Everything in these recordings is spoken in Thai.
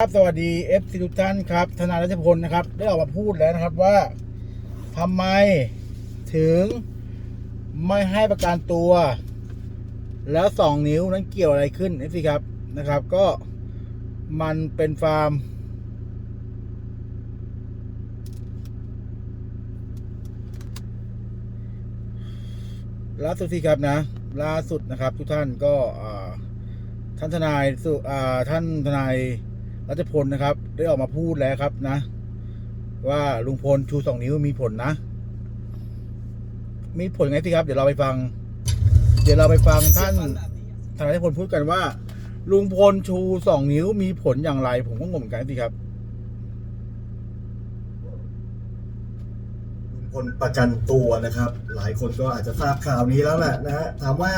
ครับสวัสดีเอฟซีทุกท่านครับทนายรัชพลนะครับ ได้ออกมาพูดแล้วนะครับว่าทำไมถึงไม่ให้ประกันตัว แล้วสองนิ้วนั้นเกี่ยวอะไรขึ้นเอฟซีครับนะครับ ก็มันเป็นฟาร์ม ล่าสุดที่ครับนะ ล่าสุดนะครับ ทุกท่านก็ท่านทนายสุท่านทนาย รัชพลนะครับ ได้ออกมาพูดแล้วครับนะ ว่าลุงพลชูสองนิ้วมีผลนะ มีผลไงพี่ครับ เดี๋ยวเราไปฟัง เดี๋ยวเราไปฟังท่านทนายรัชพลพูดกันว่า ลุงพลชูสองนิ้วมีผลอย่างไร ผมก็งงเหมือนกันพี่ครับลุงพลประกันตัวนะครับ หลายคนก็อาจจะทราบข่าวนี้แล้วแหละนะฮะถามว่า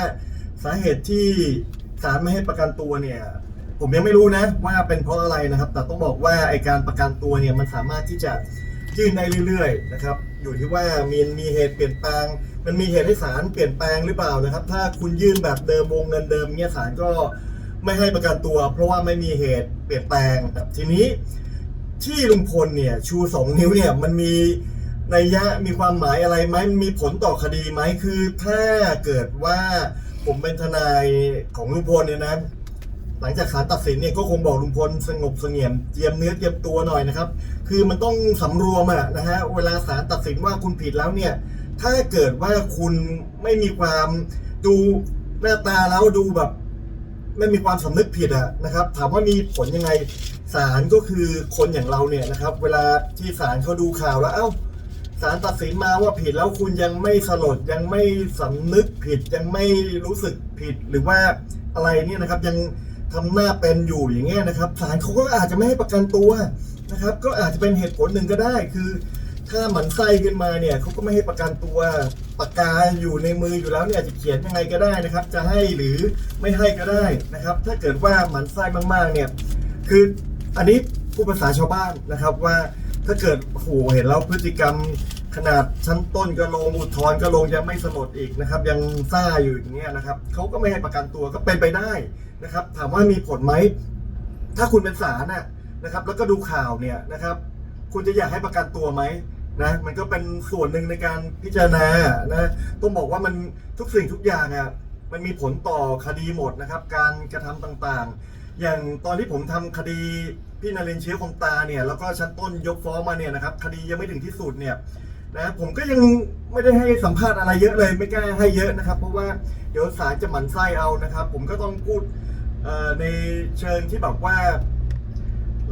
สาเหตุที่ศาลไม่ให้ประกันตัวเนี่ย ผมยังไม่รู้นะว่าเป็นเพราะอะไรนะครับ แต่ต้องบอกว่าไอการประกันตัวเนี่ยมันสามารถที่จะยื่นได้เรื่อยๆนะครับ อยู่ที่ว่ามีมีเหตุเปลี่ยนแปลง มันมีเหตุให้ศาลเปลี่ยนแปลงหรือเปล่านะครับ ถ้าคุณยื่นแบบเดิมวงเงินเดิมเนี่ยศาลก็ไม่ให้ประกันตัว เพราะว่าไม่มีเหตุเปลี่ยนแปลงครับทีนี้ที่ลุงพลเนี่ยชูสองนิ้วเนี่ยมันมีนัยยะมีความหมายอะไรไหมมีผลต่อคดีไหมคือถ้าเกิดว่าผมเป็นทนายของลุงพลเนี่ยนะ หลังจากศาลตัดสินเนี่ยก็คงบอกลุงพลสงบเสงี่ยมเจียมเนื้อเจียมตัวหน่อยนะครับ คือมันต้องสำรวมอะนะฮะเวลาศาลตัดสินว่าคุณผิดแล้วเนี่ย ถ้าเกิดว่าคุณไม่มีความดูหน้าตาแล้วดูแบบ ไม่มีความสำนึกผิดอะนะครับ ถามว่ามีผลยังไงศาลก็คือคนอย่างเราเนี่ยนะครับ เวลาที่ศาลเขาดูข่าวแล้วเอ้าศาลตัดสินมาว่าผิดแล้วคุณยังไม่สลดยังไม่สำนึกผิดยังไม่รู้สึกผิดหรือว่าอะไรเนี่ยนะครับยัง ทำหน้าเป็นอยู่อย่างเงี้ยนะครับศาลเขาก็อาจจะไม่ให้ประกันตัวนะครับ ก็อาจจะเป็นเหตุผลหนึ่งก็ได้ คือถ้าหมันไส้ขึ้นมาเนี่ยเขาก็ไม่ให้ประกันตัวปากกาอยู่ในมืออยู่แล้วเนี่ยจะเขียนยังไงก็ได้นะครับ จะให้หรือไม่ให้ก็ได้นะครับ ถ้าเกิดว่าหมันไส้มากๆเนี่ยคืออันนี้ผู้ภาษาชาวบ้านนะครับว่าถ้าเกิดโหเห็นแล้วพฤติกรรม ขนาดชั้นต้นก็ลงอุทธรณ์ก็ลงยังไม่สลดอีกนะครับ ยังซ่าอยู่อย่างเงี้ยนะครับเขาก็ไม่ให้ประกันตัวก็เป็นไปได้นะครับ ถามว่ามีผลไหมถ้าคุณเป็นศาลน่ะนะครับ แล้วก็ดูข่าวเนี่ยนะครับ คุณจะอยากให้ประกันตัวไหมนะมันก็เป็นส่วนหนึ่งในการพิจารณานะต้องบอกว่ามันทุกสิ่งทุกอย่างอะมันมีผลต่อคดีหมดนะครับ การกระทำต่างๆ อย่างตอนที่ผมทำคดีพี่นาเรนเชื้อคงตาเนี่ยแล้วก็ชั้นต้นยกฟ้องมาเนี่ยนะครับ คดียังไม่ถึงที่สุดเนี่ย นะผมก็ยังไม่ได้ให้สัมภาษณ์อะไรเยอะเลย ไม่กล้าให้เยอะนะครับ เพราะว่าเดี๋ยวศาลจะหมั่นไส้เอานะครับ ผมก็ต้องพูดในเชิงที่แบบว่า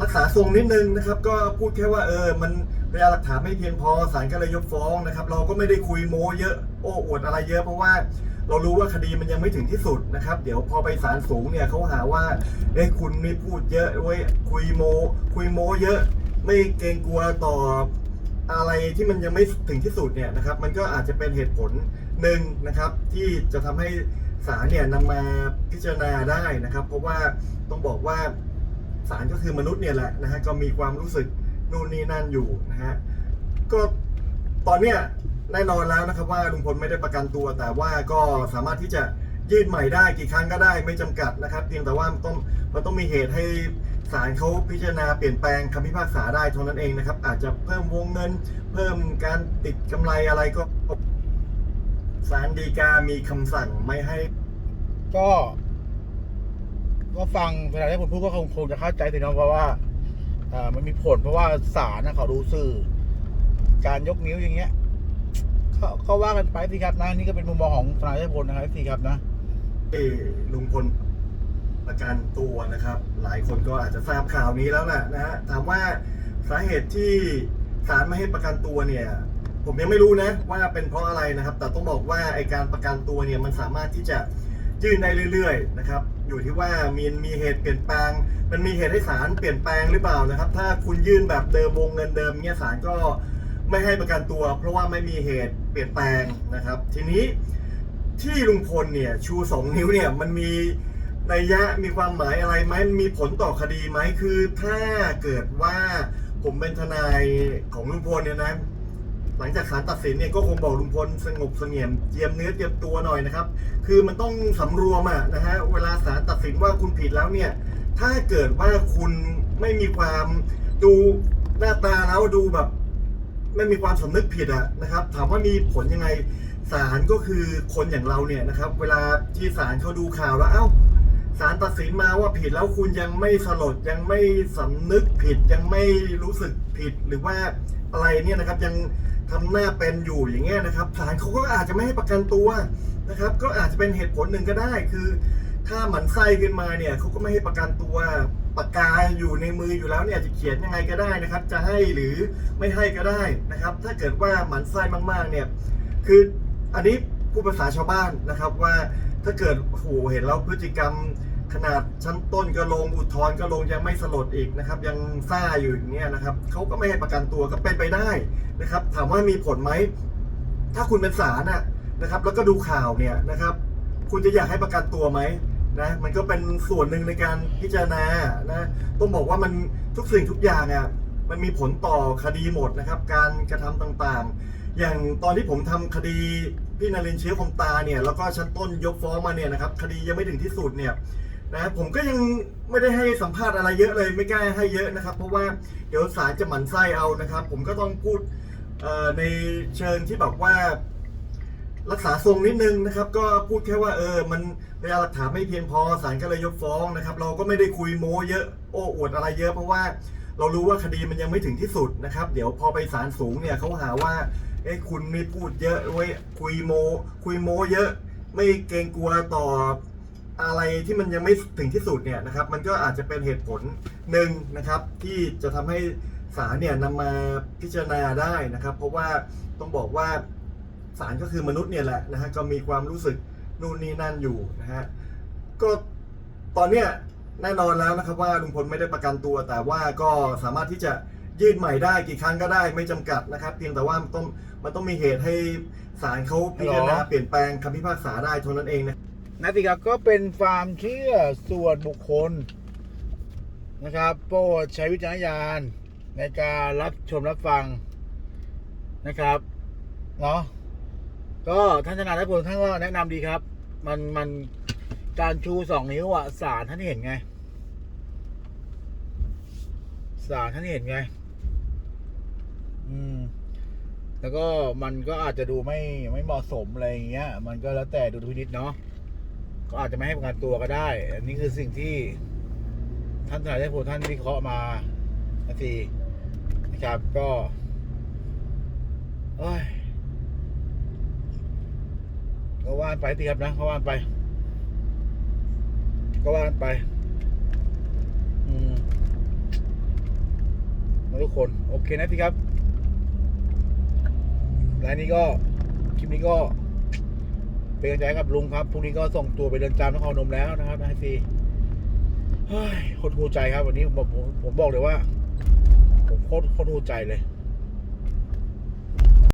รักษาทรงนิดนึงนะครับ ก็พูดแค่ว่าเออ มันพยานหลักฐานไม่เพียงพอศาลก็เลยยกฟ้องนะครับ เราก็ไม่ได้คุยโม้เยอะโอ้อวดอะไรเยอะเพราะว่าเรารู้ว่าคดีมันยังไม่ถึงที่สุดนะครับ เดี๋ยวพอไปศาลสูงเนี่ยเขาหาว่าเอ้ยคุณนี่พูดเยอะเว้ยคุยโม คุยโมเยอะ ไม่เกรงกลัวต่อ อะไรที่มันยังไม่ถึงที่สุดเนี่ยนะครับ มันก็อาจจะเป็นเหตุผลหนึ่งนะครับ ที่จะทำให้ศาลเนี่ยนำมาพิจารณาได้นะครับ เพราะว่าต้องบอกว่าศาลก็คือมนุษย์เนี่ยแหละนะฮะก็มีความรู้สึกนู่นนี่นั่นอยู่นะฮะก็ตอนเนี้ยแน่นอนแล้วนะครับว่าลุงพลไม่ได้ประกันตัว แต่ว่าก็สามารถที่จะยื่นใหม่ได้กี่ครั้งก็ได้ไม่จำกัดนะครับ เพียงแต่ว่ามันต้องมันต้องมีเหตุให้ ศาลเขาพิจารณาเปลี่ยนแปลงคำพิพากษาได้เท่านั้นเองนะครับ อาจจะเพิ่มวงเงิน เพิ่มการติดกำไรอะไรก็ศาลฎีกามีคำสั่งไม่ให้ ก็ ก็ฟังเวลาที่ผมพูดก็คงคงจะเข้าใจสินะเพราะว่าเอ่อมันมีผลเพราะว่าศาลนะเขาดูสื่อ การยกนิ้วอย่างเงี้ยเขาก็ว่ากันไปสิครับนะนี่ก็เป็นมุมมองของทนายรัชพลนะครับสิครับนะเอ่อลุงพล ประกันตัวนะครับ หลายคนก็อาจจะทราบข่าวนี้แล้วแหละนะฮะถามว่าสาเหตุที่ศาลไม่ให้ประกันตัวเนี่ย ผมยังไม่รู้นะว่าเป็นเพราะอะไรนะครับ แต่ต้องบอกว่าไอการประกันตัวเนี่ยมันสามารถที่จะยื่นได้เรื่อยๆนะครับ อยู่ที่ว่ามีมีเหตุเปลี่ยนแปลง มันมีเหตุให้ศาลเปลี่ยนแปลงหรือเปล่านะครับ ถ้าคุณยื่นแบบเดิมวงเงินเดิมเนี่ยศาลก็ไม่ให้ประกันตัว เพราะว่าไม่มีเหตุเปลี่ยนแปลงนะครับ ทีนี้ที่ลุงพลเนี่ยชูสองนิ้วเนี่ยมันมี นัยยะมีความหมายอะไรไหมมีผลต่อคดีไหมคือถ้าเกิดว่าผมเป็นทนายของลุงพลเนี่ยนะหลังจากศาลตัดสินเนี่ยก็คงบอกลุงพลสงบเสงี่ยมเจียมเนื้อเจียมตัวหน่อยนะครับ คือมันต้องสำรวมอะนะฮะเวลาศาลตัดสินว่าคุณผิดแล้วเนี่ย ถ้าเกิดว่าคุณไม่มีความดูหน้าตาแล้วดูแบบ ไม่มีความสำนึกผิดอะนะครับ ถามว่ามีผลยังไงศาลก็คือคนอย่างเราเนี่ยนะครับ เวลาที่ศาลเขาดูข่าวแล้วเอ้า ศาลตัดสินมาว่าผิดแล้วคุณยังไม่สลดยังไม่สำนึกผิดยังไม่รู้สึกผิดหรือว่าอะไรเนี่ยนะครับยังทำหน้าเป็นอยู่อย่างเงี้ยนะครับศาลเขาก็อาจจะไม่ให้ประกันตัวนะครับ ก็อาจจะเป็นเหตุผลหนึ่งก็ได้คือ ถ้าหมันไส้ขึ้นมาเนี่ยเขาก็ไม่ให้ประกันตัวปากกาอยู่ในมืออยู่แล้วเนี่ยจะเขียนยังไงก็ได้นะครับ จะให้หรือไม่ให้ก็ได้นะครับ ถ้าเกิดว่าหมันไส้มากๆเนี่ยคืออันนี้ผู้ภาษาชาวบ้านนะครับว่าถ้าเกิดโหเห็นแล้วพฤติกรรม ขนาดชั้นต้นก็ลงอุทธรณ์ก็ลงยังไม่สลดอีกนะครับ ยังซ่าอยู่อย่างเงี้ยนะครับเขาก็ไม่ให้ประกันตัวก็เป็นไปได้นะครับ ถามว่ามีผลไหมถ้าคุณเป็นศาลน่ะนะครับ แล้วก็ดูข่าวเนี่ยนะครับ คุณจะอยากให้ประกันตัวไหมนะมันก็เป็นส่วนหนึ่งในการพิจารณานะต้องบอกว่ามันทุกสิ่งทุกอย่างอะมันมีผลต่อคดีหมดนะครับ การกระทำต่างๆ อย่างตอนที่ผมทำคดีพี่นารินเชื้อคมตาเนี่ยแล้วก็ชั้นต้นยกฟ้องมาเนี่ยนะครับ คดียังไม่ถึงที่สุดเนี่ย นะผมก็ยังไม่ได้ให้สัมภาษณ์อะไรเยอะเลยไม่กล้าให้เยอะนะครับ เพราะว่าเดี๋ยวศาลจะหมั่นไส้เอานะครับ ผมก็ต้องพูดในเชิงที่แบบว่ารักษาทรงนิดนึงนะครับ ก็พูดแค่ว่าเออมันพยานหลักฐานไม่เพียงพอศาลก็เลยยกฟ้องนะครับ เราก็ไม่ได้คุยโม้เยอะโอ้อวดอะไรเยอะ เพราะว่าเรารู้ว่าคดีมันยังไม่ถึงที่สุดนะครับ เดี๋ยวพอไปศาลสูงเนี่ยเขาหาว่าเอ้คุณไม่พูดเยอะเว้ยคุยโม คุยโมเยอะ ไม่เกรงกลัวต่อ อะไรที่มันยังไม่ถึงที่สุดเนี่ยนะครับมันก็อาจจะเป็นเหตุผลหนึ่งนะครับที่จะทำให้ศาลเนี่ยนำมาพิจารณาได้นะครับ เพราะว่าต้องบอกว่าศาลก็คือมนุษย์เนี่ยแหละนะฮะก็มีความรู้สึกนู่นนี่นั่นอยู่นะฮะก็ตอนเนี้ยแน่นอนแล้วนะครับว่าลุงพลไม่ได้ประกันตัว แต่ว่าก็สามารถที่จะยื่นใหม่ได้กี่ครั้งก็ได้ไม่จำกัดนะครับ เพียงแต่ว่ามันต้องมันต้องมีเหตุให้ศาลเขาพิจารณาเปลี่ยนแปลงคำพิพากษาได้เท่านั้นเองนะ นาติครับก็เป็นความเชื่อส่วนบุคคลนะครับ โปรดใช้วิจารณญาณในการรับชมรับฟังนะครับเนาะก็ท่านทนายรัฐพลท่านก็แนะนำดีครับ มันมันการชูสองนิ้วอะสารท่านเห็นไงสารท่านเห็นไง อืม แล้วก็มันก็อาจจะดูไม่ไม่เหมาะสมอะไรอย่างเงี้ย มันก็แล้วแต่ดูพินิจเนาะ ก็อาจจะไม่ให้ประกันตัวก็ได้ อันนี้คือสิ่งที่ท่านทนายได้พูดท่านวิเคราะห์มานาทีนะครับก็เอ้ยก็ว่านไปตีครับนะก็ว่านไป ก็ว่านไป อืมทุกคน โอเคนะที่ครับรายนี้ก็ คลิปนี้ก็ เป็นกำลังใจกับลุงครับพรุ่งนี้ก็ส่งตัวไปเรือนจำนครนมแล้วนะครับไอซีเฮ้ยโคตรหูใจครับวันนี้ผมผมผมบอกเลยว่า ผมโคตรโคตรหูใจเลย